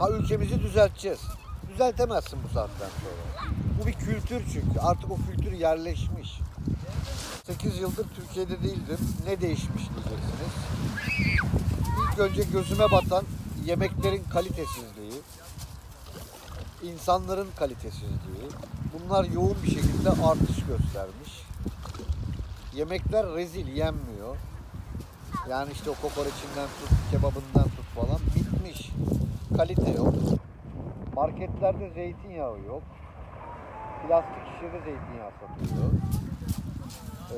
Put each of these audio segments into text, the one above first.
Ha ülkemizi düzelteceğiz. Düzeltemezsin bu saatten sonra. Bu bir kültür çünkü. Artık o kültür yerleşmiş. 8 yıldır Türkiye'de değildim. Ne değişmiş diyeceksiniz. İlk önce gözüme batan yemeklerin kalitesizliği, insanların kalitesizliği. Bunlar yoğun bir şekilde artış göstermiş. Yemekler rezil, yenmiyor. Yani işte o kokoreçinden tut, kebabından tut. Kalite yok. Marketlerde zeytinyağı yok. Plastik şişede zeytinyağı satılıyor. Ee,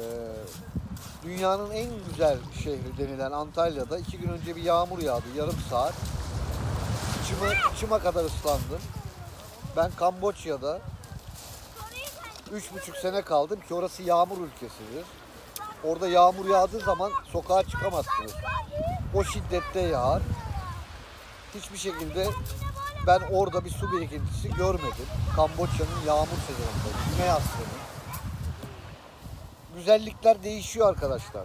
dünyanın en güzel şehri denilen Antalya'da iki gün önce bir yağmur yağdı yarım saat. İçime, içime kadar ıslandım. Ben Kamboçya'da üç buçuk sene kaldım ki orası yağmur ülkesidir. Orada yağmur yağdığı zaman sokağa çıkamazsınız. O şiddette yağar. Hiçbir şekilde ben orada bir su birikintisi görmedim. Kamboçya'nın yağmur sezonunda, Güney Asya'nın. Güzellikler değişiyor arkadaşlar.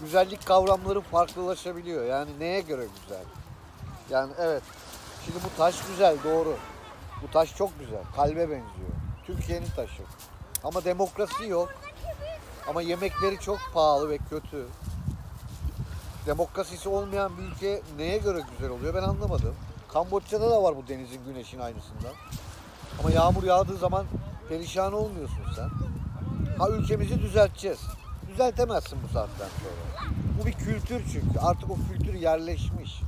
Güzellik kavramları farklılaşabiliyor. Yani neye göre güzel? Yani evet. Şimdi bu taş güzel doğru. Bu taş çok güzel. Kalbe benziyor. Türkiye'nin taşı. Ama demokrasi yok. Ama yemekleri çok pahalı ve kötü. Demokrasisi olmayan bir ülke neye göre güzel oluyor ben anlamadım. Kamboçya'da da var bu denizin güneşin aynısından. Ama yağmur yağdığı zaman perişan olmuyorsun sen. Ha ülkemizi düzelteceğiz. Düzeltemezsin bu saatten sonra. Bu bir kültür çünkü. Artık o kültür yerleşmiş.